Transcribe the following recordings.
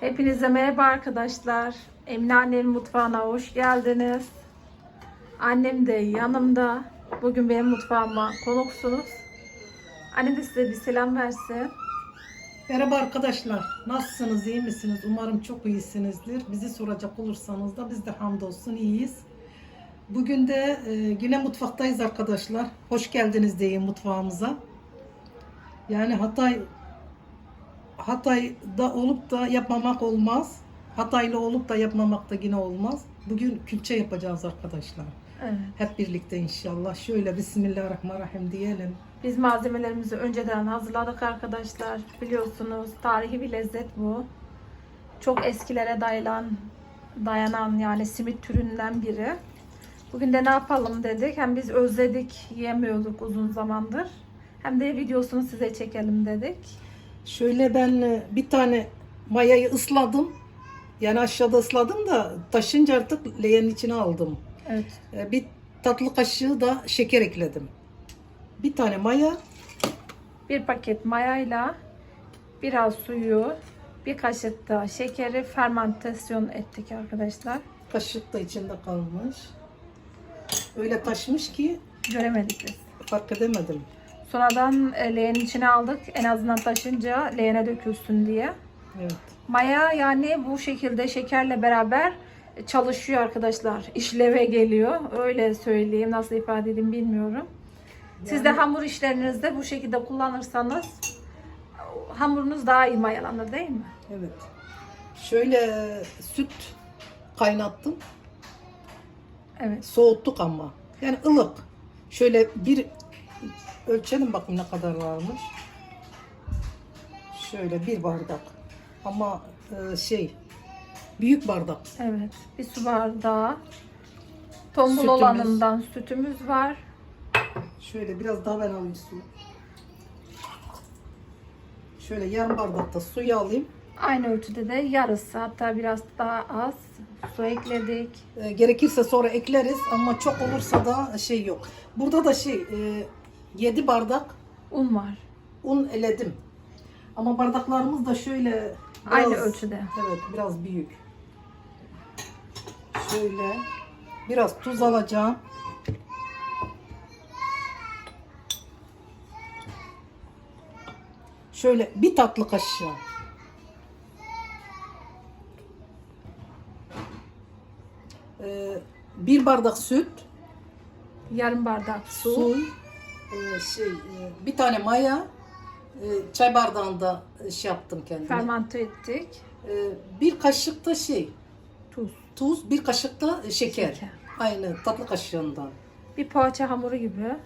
Hepinize merhaba arkadaşlar. Emine annemin mutfağına hoş geldiniz. Annem de yanımda. Bugün benim mutfağıma konuksunuz. Annem de size bir selam versin. Merhaba arkadaşlar. Nasılsınız? iyi misiniz? Umarım çok iyisinizdir. Bizi soracak olursanız da biz de hamdolsun iyiyiz. Bugün de e, yine mutfaktayız arkadaşlar. Hoş geldiniz deyin mutfağımıza. Yani Hatay Hatay'da olup da yapmamak olmaz. Hataylı olup da yapmamak da yine olmaz. Bugün külçe yapacağız arkadaşlar. Evet. Hep birlikte inşallah. Şöyle Bismillahirrahmanirrahim diyelim. Biz malzemelerimizi önceden hazırladık arkadaşlar. Biliyorsunuz tarihi bir lezzet bu. Çok eskilere dayanan, dayanan yani simit türünden biri. Bugün de ne yapalım dedik. Hem biz özledik, yiyemiyorduk uzun zamandır. Hem de videosunu size çekelim dedik. Şöyle ben e, bir tane mayayı ısladım. Yani aşağıda ısladım da taşınca artık leğenin içine aldım. Evet. E, Bir tatlı kaşığı da şeker ekledim. Bir tane maya, Bir paket mayayla biraz suyu, bir kaşık da şekeri fermentasyon ettik arkadaşlar. kaşık da içinde kalmış. Öyle taşmış ki Göremedik biz. fark edemedim. Sonradan e, leğenin içine aldık. En azından taşınca leğene dökülsün diye. Evet. Maya yani bu şekilde şekerle beraber çalışıyor arkadaşlar. İşleve geliyor. Öyle söyleyeyim. Nasıl ifade edeyim bilmiyorum. Siz de hamur işlerinizde bu şekilde kullanırsanız hamurunuz daha iyi mayalanır değil mi? Evet. Şöyle süt kaynattım. Evet. Soğuttuk ama. Yani ılık. Şöyle bir ölçelim bakayım ne kadar varmış. Şöyle bir bardak. Ama e, şey büyük bardak. Evet. Bir su bardağı tombul Sütümüz. olanından sütümüz var. Şöyle biraz daha ben alayım su. Şöyle yarım bardak da suyu alayım. Aynı ölçüde de yarısı hatta biraz daha az su ekledik. E, gerekirse sonra ekleriz ama çok olursa da şey yok. Burada da şey e, 7 bardak Un var. un eledim. Ama bardaklarımız da şöyle biraz, Aynı ölçüde. Evet biraz büyük. Şöyle biraz tuz alacağım. Şöyle bir tatlı kaşığı. Ee, bir bardak süt, Yarım bardak su. su, e, şey, e, bir tane maya, e, çay bardağında şey yaptım kendime. Fermente ettik. E, bir kaşık da şey, Tuz. tuz, bir kaşık da şeker. Şeker. Aynı tatlı kaşığından. Bir poğaça hamuru gibi.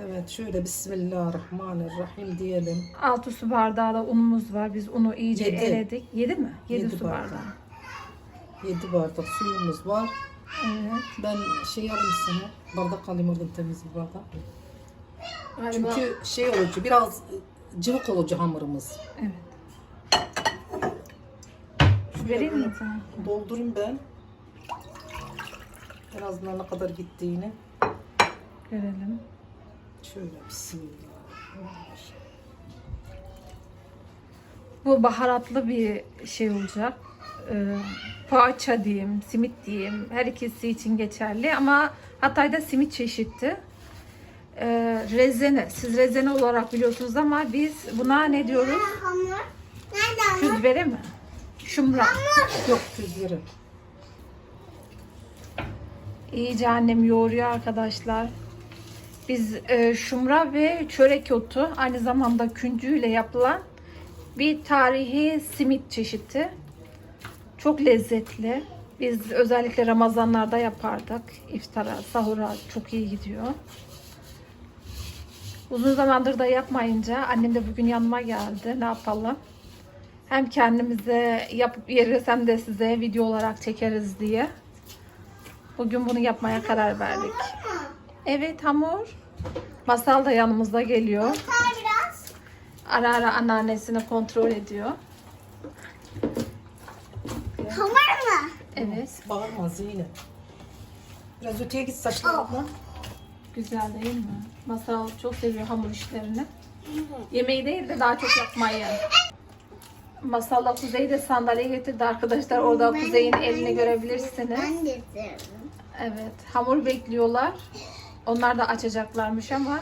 Evet şöyle Bismillahirrahmanirrahim diyelim. Altı su bardağı da unumuz var. Biz unu iyice Yedi. eledik. Yedi mi? Yedi, Yedi su bardak. bardağı. 7 bardak suyumuz var. Evet. Ben şey alayım sana. Bardak alayım oradan temiz bir bardak. Galiba- Çünkü şey olucu biraz cıvık olucu hamurumuz. Evet. Şöyle Vereyim mi sana? Doldurayım ben. En azından ne kadar gittiğini. Görelim. Şöyle bismillah. Bu baharatlı bir şey olacak. Ee, poğaça diyeyim, simit diyeyim. Her ikisi için geçerli ama Hatay'da simit çeşitti. Ee, rezene, siz rezene olarak biliyorsunuz ama biz buna ne diyoruz? Hamur. Nerede hamur? Küzbere mi? Şumra. Yok tüzleri. İyice annem yoğuruyor arkadaşlar. Biz e, şumra ve çörek otu aynı zamanda küncüyle yapılan bir tarihi simit çeşidi. Çok lezzetli. Biz özellikle Ramazanlarda yapardık. İftara, sahura çok iyi gidiyor. Uzun zamandır da yapmayınca annem de bugün yanıma geldi. Ne yapalım? Hem kendimize yapıp yeriz hem de size video olarak çekeriz diye. Bugün bunu yapmaya karar verdik. Evet hamur. Masal da yanımızda geliyor. Ara ara anneannesini kontrol ediyor. Hamur mu? Evet. Bağırma Zeynep. Biraz öteye git saçlarına. Güzel değil mi? Masal çok seviyor hamur işlerini. Yemeği değil de daha çok yapmayı. Masalla Kuzey de sandalye getirdi arkadaşlar. Orada Ben- Kuzey'in ben elini de- görebilirsiniz. Ben istiyorum. Evet. Hamur bekliyorlar. Onlar da açacaklarmış ama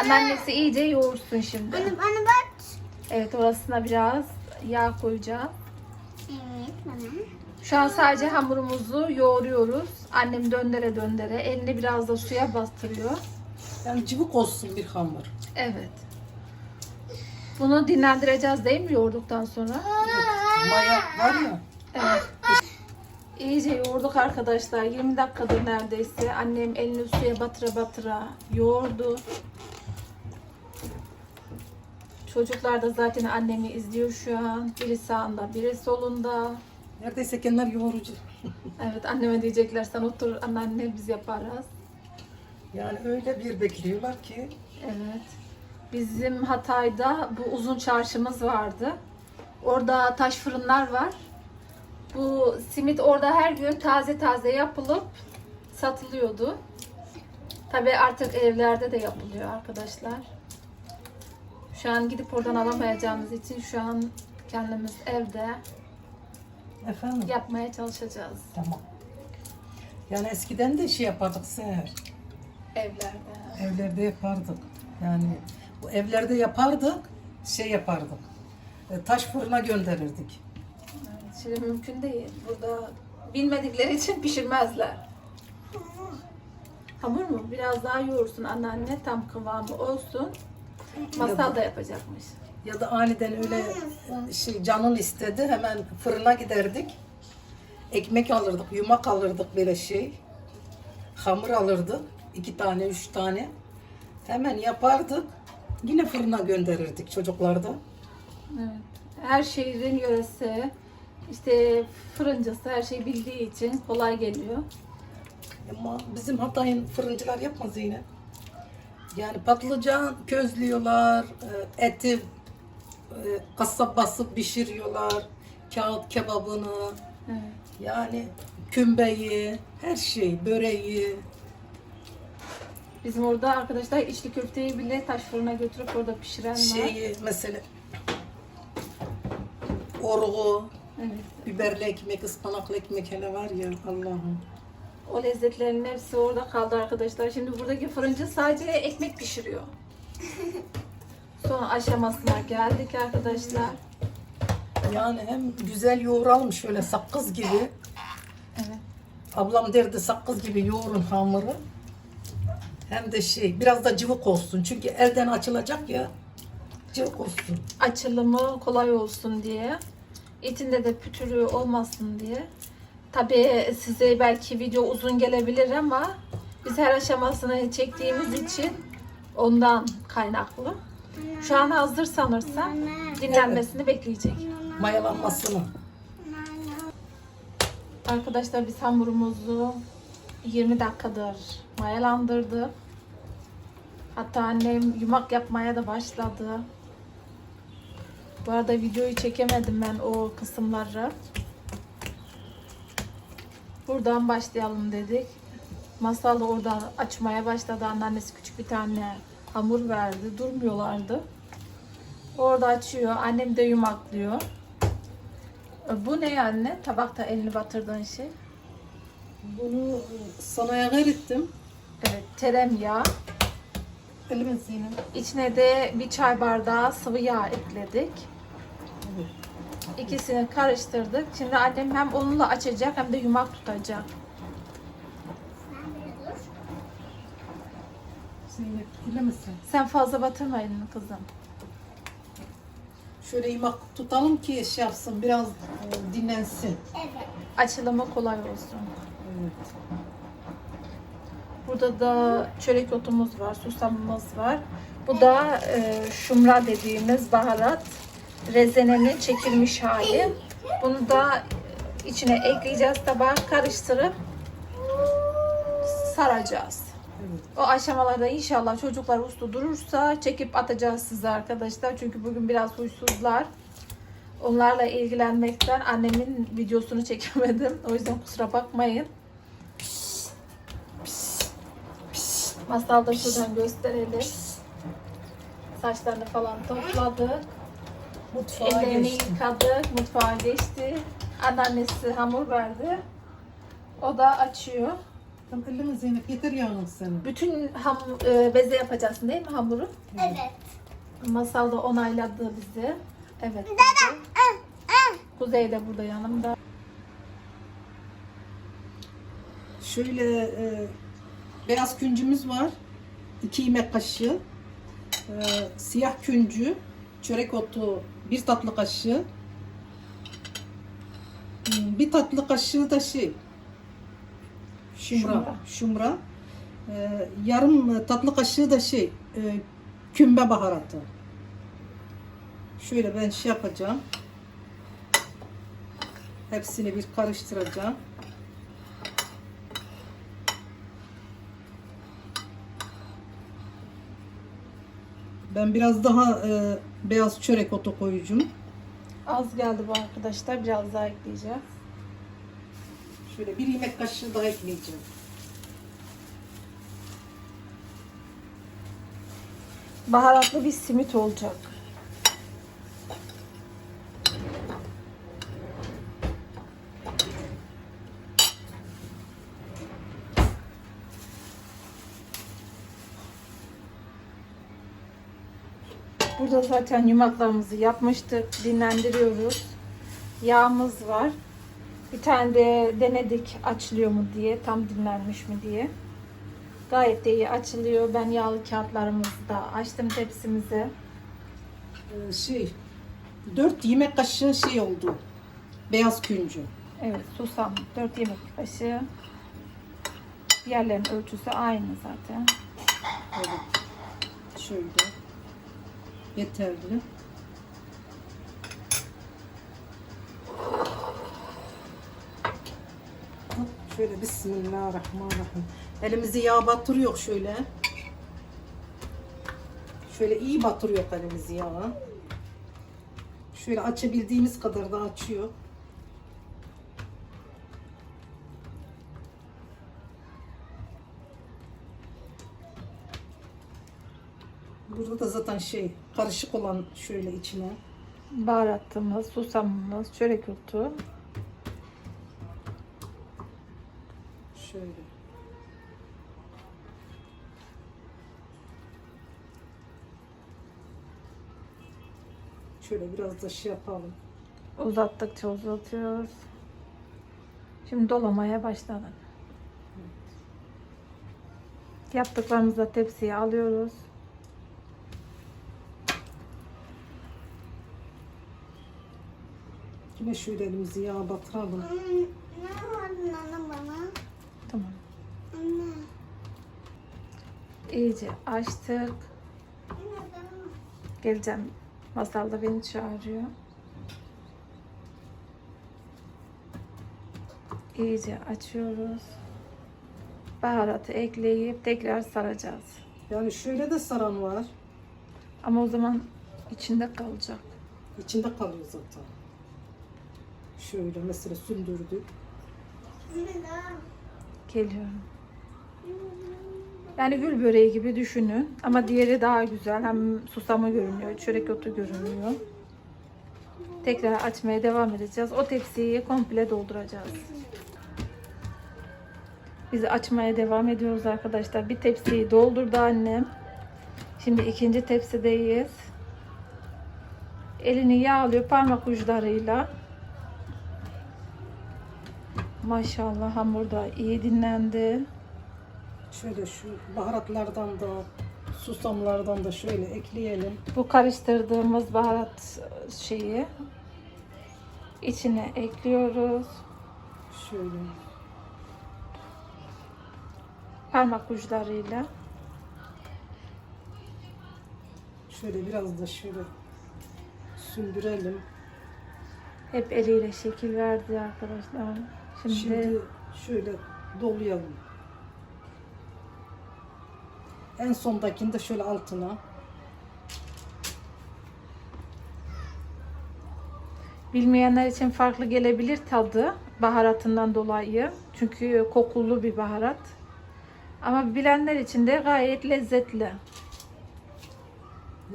anneannesi iyice yoğursun şimdi. Anne bana bak. Evet orasına biraz yağ koyacağım. Evet bana. Şu an sadece hamurumuzu yoğuruyoruz. Annem döndere döndere elini biraz da suya bastırıyor. Yani cıvık olsun bir hamur. Evet. Bunu dinlendireceğiz değil mi yoğurduktan sonra? Maya var ya. Evet. İyice yoğurduk arkadaşlar. 20 dakikadır neredeyse. Annem elini suya batıra batıra yoğurdu. Çocuklar da zaten annemi izliyor şu an. Biri sağında, biri solunda. Neredeyse kendiler yoğurucu. Evet anneme diyecekler sen otur anneanne biz yaparız. Yani öyle bir bekliyorlar ki Evet. Bizim Hatay'da bu uzun çarşımız vardı. Orada taş fırınlar var. Bu simit orada her gün taze taze yapılıp satılıyordu. Tabii artık evlerde de yapılıyor arkadaşlar. Şu an gidip oradan alamayacağımız için şu an kendimiz evde efendim yapmaya çalışacağız. tamam. Yani eskiden de şey yapardık seher. Evlerde. Evlerde yapardık. Yani bu evlerde yapardık, şey yapardık. E, Taş fırına gönderirdik. Evet, Şimdi mümkün değil. Burada bilmedikleri için pişirmezler. Hamur mu? Biraz daha yoğursun anneanne tam kıvamı olsun. Masal da yapacakmış. Ya da aniden öyle e, şey canın istedi hemen fırına giderdik. Ekmek alırdık, yumak alırdık böyle şey. Hamur alırdık. iki tane, üç tane. Hemen yapardık. Yine fırına gönderirdik çocuklarda. Evet. Her şehrin yöresi işte fırıncısı her şeyi bildiği için kolay geliyor. Ama bizim Hatay'ın fırıncılar yapmaz yine. Yani patlıcan közlüyorlar, e, eti kasap basıp pişiriyorlar, kağıt kebabını, Evet. yani kümbeyi, her şey, böreği. Bizim orada arkadaşlar içli köfteyi bile taş fırına götürüp orada pişiren var. şeyi mesela orgu, Evet. biberli ekmek, ıspanaklı ekmek hele var ya Allah'ım. O lezzetlerin hepsi orada kaldı arkadaşlar. Şimdi buradaki fırıncı sadece ekmek pişiriyor. Son aşamasına geldik arkadaşlar. Yani hem güzel yoğuralım şöyle sakız gibi. Evet. Ablam derdi sakız gibi yoğurun hamuru. Hem de şey biraz da cıvık olsun. Çünkü elden açılacak ya. Cıvık olsun. Açılımı kolay olsun diye. İçinde de pütürü olmasın diye. Tabii size belki video uzun gelebilir ama biz her aşamasını çektiğimiz için ondan kaynaklı. Şu an hazır sanırsam dinlenmesini bekleyecek. Mayalanmasını. Arkadaşlar biz hamurumuzu 20 dakikadır mayalandırdık. Hatta annem yumak yapmaya da başladı. Bu arada videoyu çekemedim ben o kısımları. Buradan başlayalım dedik. Masal da orada açmaya başladı. Anneannesi küçük bir tane hamur verdi. Durmuyorlardı. Orada açıyor. Annem de yumaklıyor. E, Bu ne anne? Tabakta elini batırdığın şey. Bunu sana ayar ettim. Evet, tereyağı. Elime Zeynep. İçine de bir çay bardağı sıvı yağ ekledik. İkisini karıştırdık. Şimdi annem hem onunla açacak hem de yumak tutacak. Sen fazla batırma elini kızım. Şöyle yumak tutalım ki şey yapsın biraz e, dinlensin. Evet. Açılımı kolay olsun. Evet. Burada da çörek otumuz var, susamımız var. Bu da e, şumra dediğimiz baharat. Rezenenin çekilmiş hali. Bunu da içine ekleyeceğiz tabağa karıştırıp saracağız. O aşamalarda inşallah çocuklar uslu durursa çekip atacağız size arkadaşlar. Çünkü bugün biraz huysuzlar. Onlarla ilgilenmekten annemin videosunu çekemedim. O yüzden kusura bakmayın. Masal da şuradan gösterelim. Saçlarını falan topladık. Mutfağa Ellerini geçtim. yıkadık, mutfağa geçti. Anneannesi hamur verdi. O da açıyor. Sen elini Zeynep yeter yağın senin. Bütün ham, e, beze yapacaksın değil mi hamuru? Evet. Masal da onayladı bizi. Evet. Kuzey. Ah, ah. Kuzey de burada yanımda. Şöyle e, beyaz küncümüz var. 2 yemek kaşığı. E, siyah küncü, çörek otu bir tatlı kaşığı. Hmm, Bir tatlı kaşığı da şey şumra. Şumra. Şumra. E, yarım tatlı kaşığı da şey e, kümbe baharatı. Şöyle ben şey yapacağım. Hepsini bir karıştıracağım. Ben biraz daha e, beyaz çörek otu koyacağım. Az geldi bu arkadaşlar. Biraz daha ekleyeceğiz. Şöyle bir yemek kaşığı daha ekleyeceğim. Baharatlı bir simit olacak. Burada zaten yumaklarımızı yapmıştık. Dinlendiriyoruz. Yağımız var. Bir tane de denedik açılıyor mu diye. Tam dinlenmiş mi diye. Gayet de iyi açılıyor. Ben yağlı kağıtlarımızı da açtım tepsimize. E, şey 4 yemek kaşığı şey oldu. Beyaz küncü. Evet susam 4 yemek kaşığı. Diğerlerin ölçüsü aynı zaten. Böyle şöyle yeterli. Şöyle Bismillahirrahmanirrahim. Elimizi yağ batırıyor şöyle. Şöyle iyi batırıyor elimizi yağa. Şöyle açabildiğimiz kadar da açıyor. Burada da zaten şey karışık olan şöyle içine. Baharatımız, susamımız, çörek otu. Şöyle. Şöyle biraz da şey yapalım. Uzattıkça uzatıyoruz. Şimdi dolamaya başladık. Yaptıklarımızı da tepsiye alıyoruz. Yine şöyle elimizi yağa batıralım. Hmm, Ne var nana bana? Tamam. Anne. İyice açtık. Geleceğim. Masal da beni çağırıyor. İyice açıyoruz. Baharatı ekleyip tekrar saracağız. Yani şöyle de saran var. Ama o zaman içinde kalacak. İçinde kalıyor zaten. Şöyle mesela sündürdük. Geliyorum. Yani gül böreği gibi düşünün. Ama diğeri daha güzel. Hem susamı görünüyor, çörek otu görünüyor. Tekrar açmaya devam edeceğiz. O tepsiyi komple dolduracağız. Biz açmaya devam ediyoruz arkadaşlar. Bir tepsiyi doldurdu annem. Şimdi ikinci tepsideyiz. Elini yağlıyor parmak uçlarıyla. Maşallah hamur da iyi dinlendi. Şöyle şu baharatlardan da susamlardan da şöyle ekleyelim. Bu karıştırdığımız baharat şeyi içine ekliyoruz. Şöyle. Parmak uçlarıyla. Şöyle biraz da şöyle sündürelim. Hep eliyle şekil verdi arkadaşlar. Şimdi, Şimdi şöyle dolayalım. En sondakini de şöyle altına. bilmeyenler için farklı gelebilir tadı baharatından dolayı. Çünkü kokulu bir baharat. Ama bilenler için de gayet lezzetli.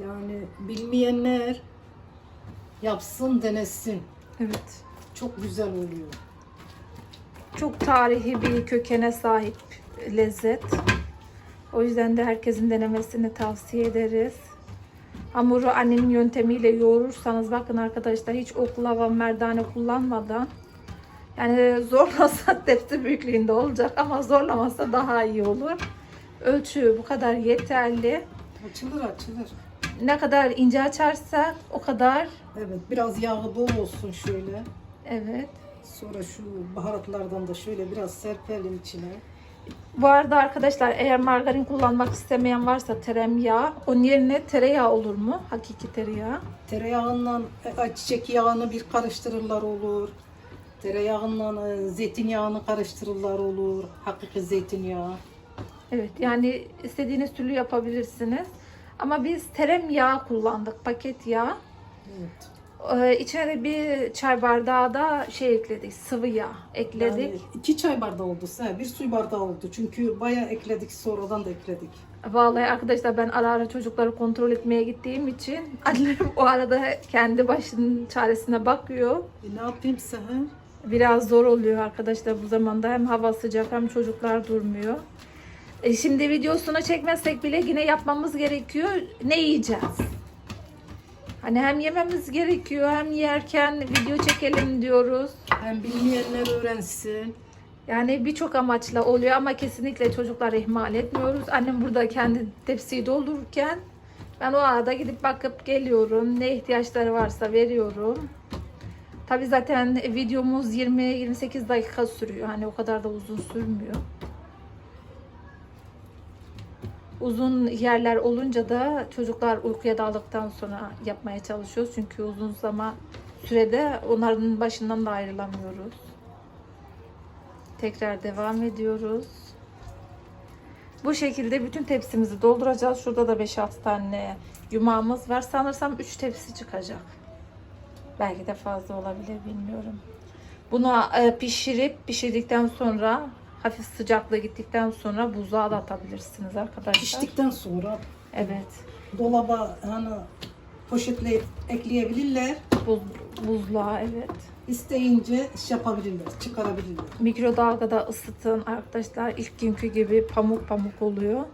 Yani bilmeyenler Yapsın denesin. Evet. Çok güzel oluyor. Çok tarihi bir kökene sahip lezzet. O yüzden de herkesin denemesini tavsiye ederiz. Hamuru annemin yöntemiyle yoğurursanız bakın arkadaşlar hiç oklava, merdane kullanmadan yani zorlasa tepsi büyüklüğünde olacak ama zorlamasa daha iyi olur. Ölçü bu kadar yeterli. Açılır açılır. Ne kadar ince açarsak o kadar Evet biraz yağı bol olsun şöyle. evet. Sonra şu baharatlardan da şöyle biraz serpelim içine. Bu arada arkadaşlar eğer margarin kullanmak istemeyen varsa tereyağı, onun yerine tereyağı olur mu? Hakiki tereyağı. Tereyağından e, çiçek yağını bir karıştırırlar olur. Tereyağından e, zeytinyağını karıştırırlar olur. Hakiki zeytinyağı. Evet yani istediğiniz türlü yapabilirsiniz. Ama biz tereyağı kullandık, paket yağ. Evet. Ee, içine bir çay bardağı da şey ekledik, sıvı yağ ekledik. Yani iki çay bardağı oldu. He, bir su bardağı oldu. Çünkü bayağı ekledik sonradan da ekledik. Vallahi arkadaşlar ben ara ara çocukları kontrol etmeye gittiğim için annem o arada kendi başının çaresine bakıyor. E, ne yapayım Seher? Biraz zor oluyor arkadaşlar bu zamanda. Hem hava sıcak hem çocuklar durmuyor. E şimdi videosunu çekmezsek bile yine yapmamız gerekiyor. Ne yiyeceğiz? Hani hem yememiz gerekiyor hem yerken video çekelim diyoruz. Hem bilmeyenler öğrensin. Yani birçok amaçla oluyor ama kesinlikle çocukları ihmal etmiyoruz. Annem burada kendi tepsiyi doldururken ben o arada gidip bakıp geliyorum. Ne ihtiyaçları varsa veriyorum. Tabi zaten videomuz 20-28 dakika sürüyor. Hani o kadar da uzun sürmüyor. Uzun yerler olunca da çocuklar uykuya daldıktan sonra yapmaya çalışıyoruz. Çünkü uzun zaman sürede onların başından da ayrılamıyoruz. Tekrar devam ediyoruz. Bu şekilde bütün tepsimizi dolduracağız. Şurada da 5-6 tane yumağımız var. Sanırsam 3 tepsi çıkacak. Belki de fazla olabilir bilmiyorum. Bunu e, pişirip pişirdikten sonra hafif sıcaklığı gittikten sonra buzluğa da atabilirsiniz arkadaşlar. Piştikten sonra Evet. dolaba hani poşetleyip ekleyebilirler. Buz, buzluğa evet. İsteyince iş yapabilirler, çıkarabilirler. Mikrodalgada ısıtın arkadaşlar. İlk günkü gibi pamuk pamuk oluyor.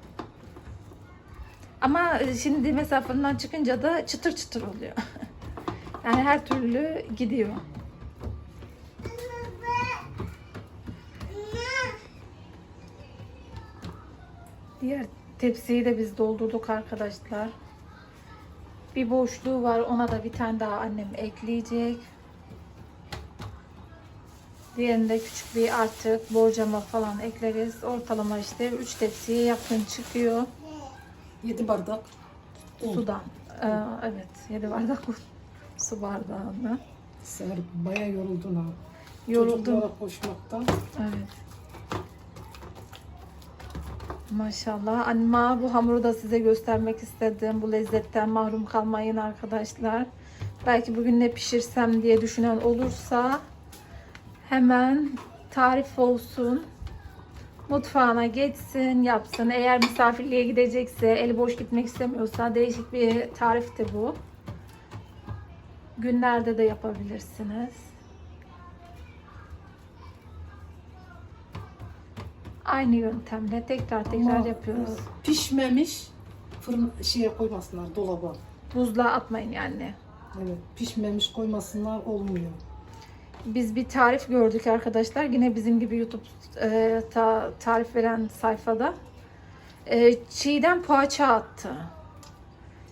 Ama şimdi mesela fırından çıkınca da çıtır çıtır oluyor. yani her türlü gidiyor. Diğer tepsiyi de biz doldurduk arkadaşlar. Bir boşluğu var. Ona da bir tane daha annem ekleyecek. Diğerinde küçük bir artık borcama falan ekleriz. Ortalama işte 3 tepsiye yakın çıkıyor 7 bardak un. sudan. Ee, evet 7 bardak un. su bardağında. Seher bayağı yoruldun ha. Yoruldum. Çocuklara koşmaktan. Evet. Maşallah. Anma bu hamuru da size göstermek istedim. Bu lezzetten mahrum kalmayın arkadaşlar. Belki bugün ne pişirsem diye düşünen olursa hemen tarif olsun. Mutfağına geçsin, yapsın. Eğer misafirliğe gidecekse, eli boş gitmek istemiyorsa değişik bir tarif de bu. Günlerde de yapabilirsiniz. Aynı yöntemle tekrar tekrar Ama, yapıyoruz. e, Pişmemiş fırın şeye koymasınlar dolaba. Buzluğa atmayın yani. Evet, pişmemiş koymasınlar olmuyor. Biz bir tarif gördük arkadaşlar. Yine bizim gibi YouTube e, ta- tarif veren sayfada. E, çiğden poğaça attı.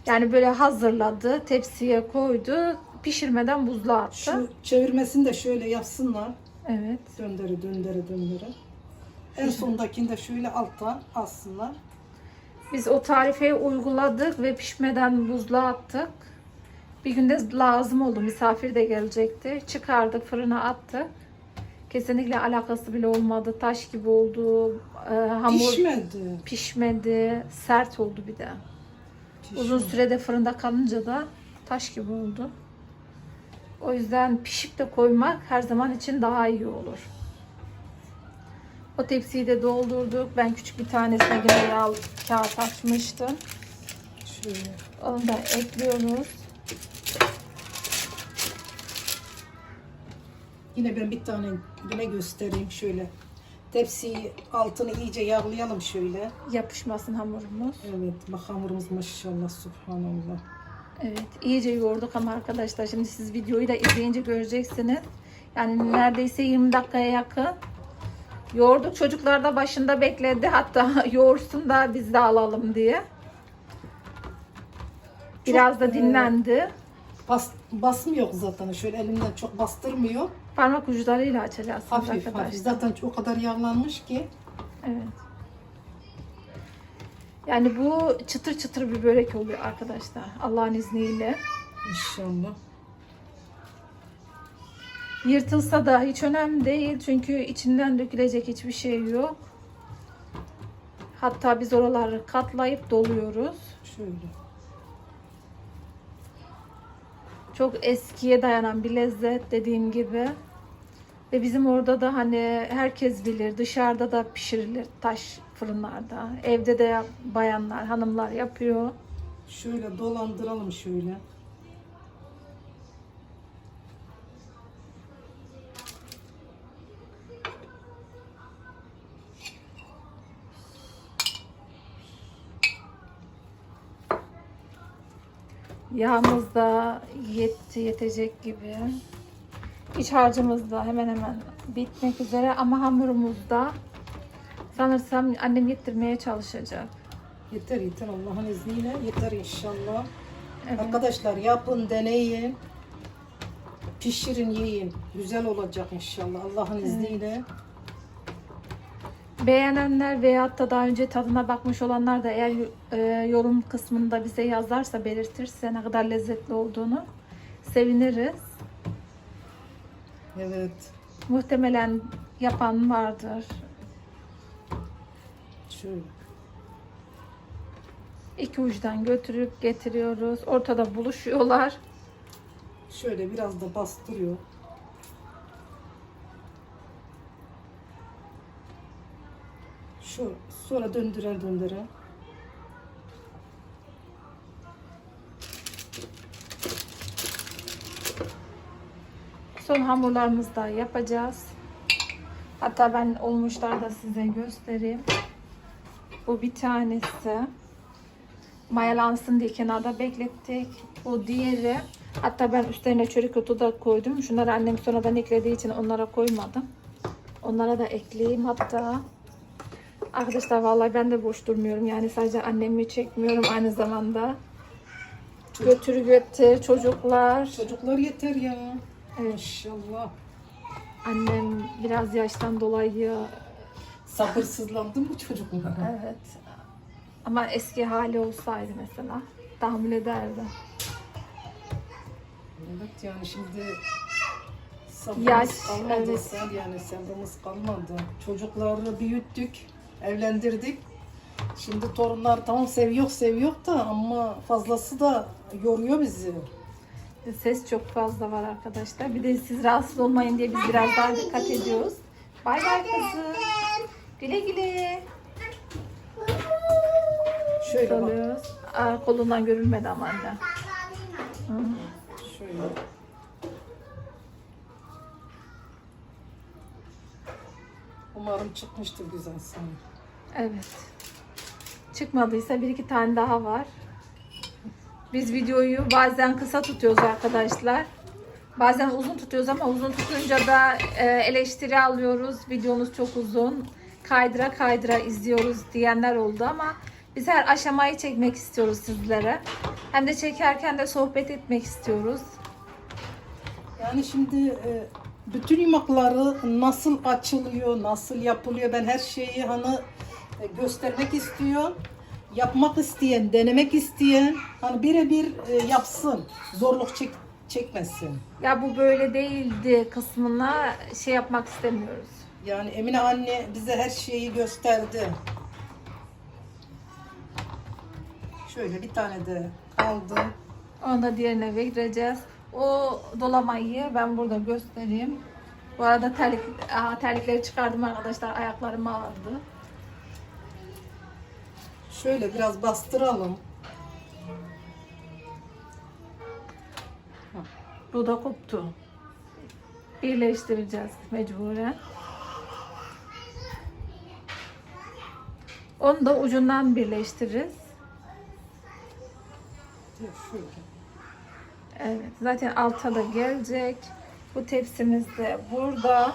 Yani böyle hazırladı, tepsiye koydu, pişirmeden buzluğa attı. Şu çevirmesini de şöyle yapsınlar. Evet. Döndere döndere döndere. En sondakini de şöyle alttan alsınlar. Biz o tarife uyguladık ve pişmeden buzluğa attık. Bir günde lazım oldu. Misafir de gelecekti. Çıkardık, fırına attık. Kesinlikle alakası bile olmadı. Taş gibi oldu. Ee, hamur Pişmedi. pişmedi. Sert oldu bir de. Uzun Pişmedi. sürede fırında kalınca da taş gibi oldu. O yüzden pişip de koymak her zaman için daha iyi olur. O tepsiyi de doldurduk. Ben küçük bir tanesine yine yağ kağıt açmıştım. Şöyle. Onu da ekliyoruz. Yine ben bir tane yine göstereyim şöyle. Tepsiyi altını iyice yağlayalım şöyle. Yapışmasın hamurumuz. Evet bak hamurumuz maşallah subhanallah. Evet, iyice yoğurduk ama arkadaşlar şimdi siz videoyu da izleyince göreceksiniz. Yani neredeyse 20 dakikaya yakın yoğurduk. Çocuklar da başında bekledi. Hatta yoğursun da biz de alalım diye. Biraz da e, dinlendi. Bas, basım yok zaten. Şöyle elimden çok bastırmıyor. Parmak uçlarıyla açacağız Hafif arkadaşlar. hafif. Zaten o kadar yağlanmış ki. Evet. Yani bu çıtır çıtır bir börek oluyor arkadaşlar. Allah'ın izniyle. İnşallah. Yırtılsa da hiç önemli değil. Çünkü içinden dökülecek hiçbir şey yok. Hatta biz oraları katlayıp doluyoruz. Şöyle. Çok eskiye dayanan bir lezzet dediğim gibi. Ve bizim orada da hani herkes bilir dışarıda da pişirilir taş fırınlarda. Evde de bayanlar, hanımlar yapıyor. Şöyle dolandıralım şöyle. Yağımız da yetti, yetecek gibi. İç harcımız da hemen hemen bitmek üzere ama hamurumuz da sanırsam annem getirmeye çalışacak. Yeter yeter Allah'ın izniyle yeter inşallah. Evet. Arkadaşlar yapın deneyin. Pişirin yiyin. Güzel olacak inşallah Allah'ın izniyle. Beğenenler veyahut da daha önce tadına bakmış olanlar da eğer e, yorum kısmında bize yazarsa belirtirse ne kadar lezzetli olduğunu seviniriz. Evet. Muhtemelen yapan vardır. Şöyle. İki uçtan götürüp getiriyoruz. Ortada buluşuyorlar. Şöyle biraz da bastırıyor. Şu sonra döndüre döndüre. Son hamurlarımızı da yapacağız. Hatta ben olmuşlar da size göstereyim. Bu bir tanesi. Mayalansın diye kenarda beklettik. Bu diğeri. Hatta ben üstlerine çörek otu da koydum. Şunları annem sonradan eklediği için onlara koymadım. Onlara da ekleyeyim hatta. Arkadaşlar vallahi ben de boş durmuyorum. Yani sadece annemi çekmiyorum aynı zamanda. Götür götür çocuklar. Çocuklar yeter ya. Evet. İnşallah. Annem biraz yaştan dolayı Sabırsızlandım bu çocuklara. evet ama eski hali olsaydı mesela tahammül ederdi. Evet yani şimdi sabrımız Yaş, kalmadı evet. sen yani sabrımız kalmadı. Çocukları büyüttük, evlendirdik. Şimdi torunlar tamam seviyor seviyor da ama fazlası da yoruyor bizi. Ses çok fazla var arkadaşlar. Bir de siz rahatsız olmayın diye biz biraz daha dikkat ediyoruz. Bay bay kızım. Güle güle. Şöyle Alıyoruz. Aa, kolundan görülmedi ama anne. Hı. şöyle. Umarım çıkmıştır güzel sana. Evet. Çıkmadıysa bir iki tane daha var. Biz videoyu bazen kısa tutuyoruz arkadaşlar. Bazen uzun tutuyoruz ama uzun tutunca da e, eleştiri alıyoruz. Videonuz çok uzun. Kaydıra kaydıra izliyoruz diyenler oldu ama biz her aşamayı çekmek istiyoruz sizlere. Hem de çekerken de sohbet etmek istiyoruz. Yani şimdi e, bütün yumakları nasıl açılıyor, nasıl yapılıyor ben her şeyi hani göstermek istiyorum. Yapmak isteyen, denemek isteyen hani birebir e, yapsın. Zorluk çek, çekmesin. Ya bu böyle değildi kısmına şey yapmak istemiyoruz. Yani Emine anne bize her şeyi gösterdi. Şöyle bir tane de aldım. Onu da diğerine vereceğiz. O dolamayı ben burada göstereyim. Bu arada terlik, Aa, terlikleri çıkardım arkadaşlar. Ayaklarım ağrıdı. Şöyle biraz bastıralım. Bu da koptu. birleştireceğiz mecburen. Onu da ucundan birleştiririz. Evet, zaten alta da gelecek. Bu tepsimiz de burada.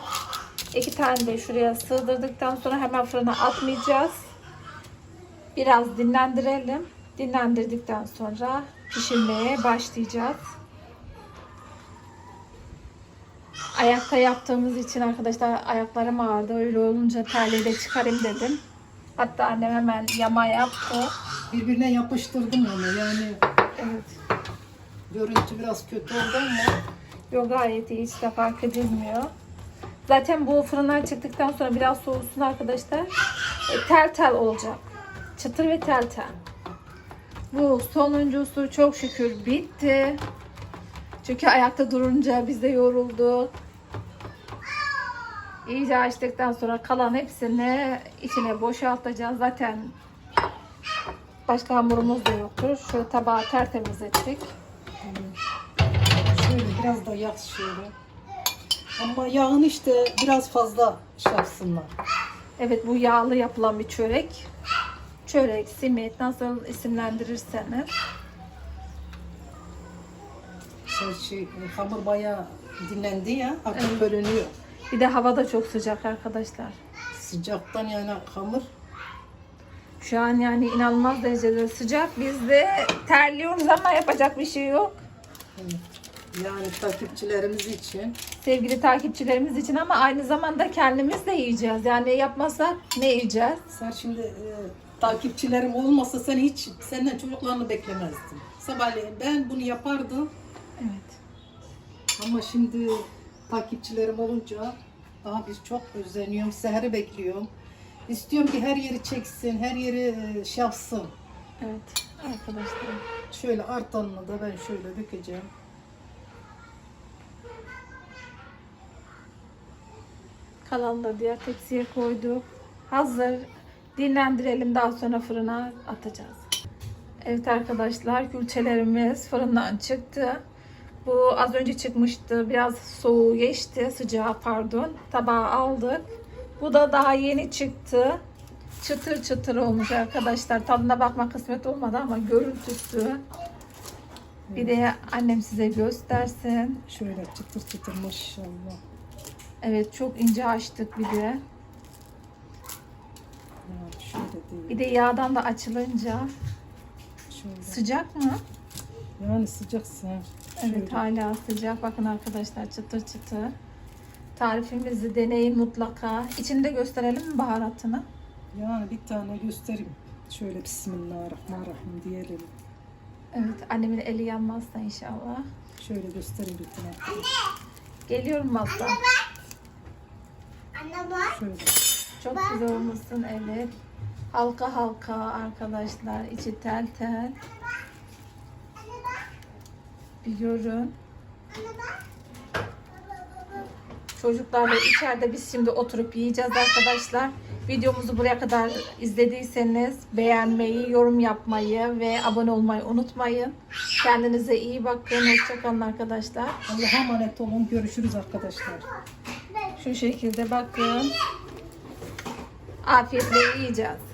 İki tane de şuraya sığdırdıktan sonra hemen fırına atmayacağız. Biraz dinlendirelim. Dinlendirdikten sonra pişirmeye başlayacağız. Ayakta yaptığımız için arkadaşlar ayaklarım ağrıdı. Öyle olunca terliği de çıkarayım dedim. Hatta annem hemen yama yaptı. Birbirine yapıştırdım onu yani Evet. görüntü biraz kötü oldu ama Yok gayet iyi hiç de fark edilmiyor. Zaten bu fırından çıktıktan sonra biraz soğusun arkadaşlar. E, tel tel olacak. Çıtır ve tel tel. Bu sonuncusu çok şükür bitti. Çünkü ayakta durunca biz de yorulduk. İyice açtıktan sonra kalan hepsini içine boşaltacağız. Zaten başka hamurumuz da yoktur. Şu tabağı tertemiz ettik. şöyle biraz da yağ şöyle. Ama yağın işte biraz fazla şey yapsınlar. Evet bu yağlı yapılan bir çörek. Çörek, simit nasıl isimlendirirseniz. Şey, şey, hamur bayağı dinlendi ya artık Evet. bölünüyor. Bir de hava da çok sıcak arkadaşlar. Sıcaktan yani hamur Şu an yani inanılmaz derecede sıcak. Biz de terliyoruz ama yapacak bir şey yok. yani takipçilerimiz için Sevgili takipçilerimiz için ama aynı zamanda kendimiz de yiyeceğiz. Yani yapmasak ne yiyeceğiz? sen şimdi e, takipçilerim olmasa sen hiç senden çocuklarını beklemezdim. Sabahleyin ben bunu yapardım Evet. ama şimdi takipçilerim olunca daha biz çok özleniyorum. Seher'i bekliyorum. İstiyorum ki her yeri çeksin, her yeri şey yapsın. Evet arkadaşlar. Şöyle artanını da ben şöyle dökeceğim. Kalanı da diğer tepsiye koyduk. Hazır. Dinlendirelim daha sonra fırına atacağız. Evet arkadaşlar külçelerimiz fırından çıktı. Bu az önce çıkmıştı. Biraz soğuğu geçti. Sıcağı pardon. Tabağa aldık. Bu da daha yeni çıktı. Çıtır çıtır olmuş arkadaşlar. Tadına bakma kısmet olmadı ama görüntüsü. Bir de annem size göstersin. Şöyle çıtır çıtır maşallah. Evet çok ince açtık bir de. Şöyle değil. Bir de yağdan da açılınca Şöyle. sıcak mı? Yani sıcaksa. Evet şöyle. hala sıcak. Bakın arkadaşlar çıtır çıtır. Tarifimizi deneyin mutlaka. İçinde gösterelim mi baharatını? Yani bir tane göstereyim. Şöyle Bismillahirrahmanirrahim diyelim. Evet annemin eli yanmazsa inşallah. Şöyle göstereyim bir tane. Geliyorum Mazda. Anne bak. Şöyle. Çok güzel olmuşsun evet. Halka halka arkadaşlar. içi tel tel. Bir görün. Çocuklarla içeride biz şimdi oturup yiyeceğiz arkadaşlar. Videomuzu buraya kadar izlediyseniz beğenmeyi, yorum yapmayı ve abone olmayı unutmayın. Kendinize iyi bakın. Hoşçakalın arkadaşlar. Allah'a emanet olun. Görüşürüz arkadaşlar. Şu şekilde bakın. Afiyetle yiyeceğiz.